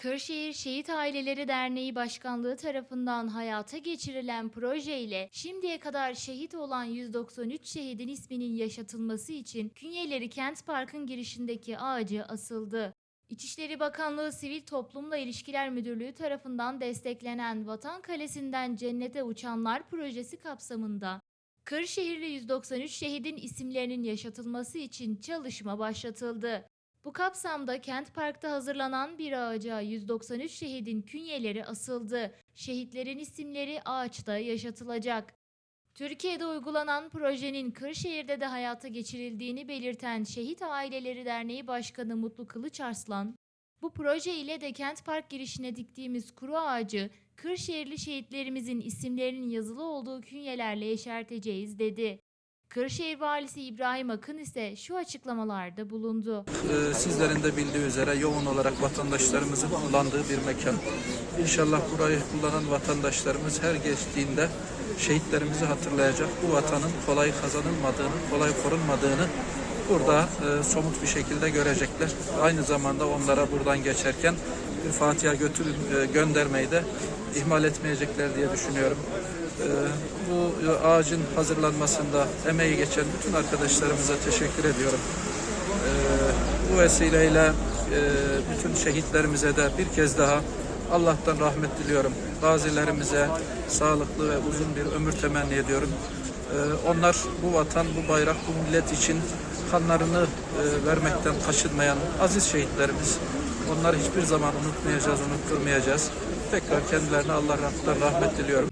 Kırşehir Şehit Aileleri Derneği Başkanlığı tarafından hayata geçirilen proje ile şimdiye kadar şehit olan 193 şehidin isminin yaşatılması için Künyeleri Kent Park'ın girişindeki ağacı asıldı. İçişleri Bakanlığı Sivil Toplumla İlişkiler Müdürlüğü tarafından desteklenen Vatan Kalesi'nden Cennete Uçanlar projesi kapsamında Kırşehirli 193 şehidin isimlerinin yaşatılması için çalışma başlatıldı. Bu kapsamda Kent Park'ta hazırlanan bir ağaca 193 şehidin künyeleri asıldı. Şehitlerin isimleri ağaçta yaşatılacak. Türkiye'de uygulanan projenin Kırşehir'de de hayata geçirildiğini belirten Şehit Aileleri Derneği Başkanı Mutlu Kılıçarslan, bu proje ile de Kent Park girişine diktiğimiz kuru ağacı Kırşehirli şehitlerimizin isimlerinin yazılı olduğu künyelerle yeşerteceğiz dedi. Kırşehir Valisi İbrahim Akın ise şu açıklamalarda bulundu. Ee, Sizlerin de bildiği üzere yoğun olarak vatandaşlarımızın kullandığı bir mekan. İnşallah burayı kullanan vatandaşlarımız her geçtiğinde şehitlerimizi hatırlayacak. Bu vatanın kolay kazanılmadığını, kolay korunmadığını burada e, somut bir şekilde görecekler. Aynı zamanda onlara buradan geçerken bir Fatiha götürün, e, göndermeyi de ihmal etmeyecekler diye düşünüyorum. E, bu ağacın hazırlanmasında emeği geçen bütün arkadaşlarımıza teşekkür ediyorum. Ee, bu vesileyle e, bütün şehitlerimize de bir kez daha Allah'tan rahmet diliyorum. Gazilerimize sağlıklı ve uzun bir ömür temenni ediyorum. Ee, onlar bu vatan, bu bayrak, bu millet için kanlarını e, vermekten kaçınmayan aziz şehitlerimiz. Onları hiçbir zaman unutmayacağız, unutturmayacağız. Tekrar kendilerine Allah rahmet diliyorum.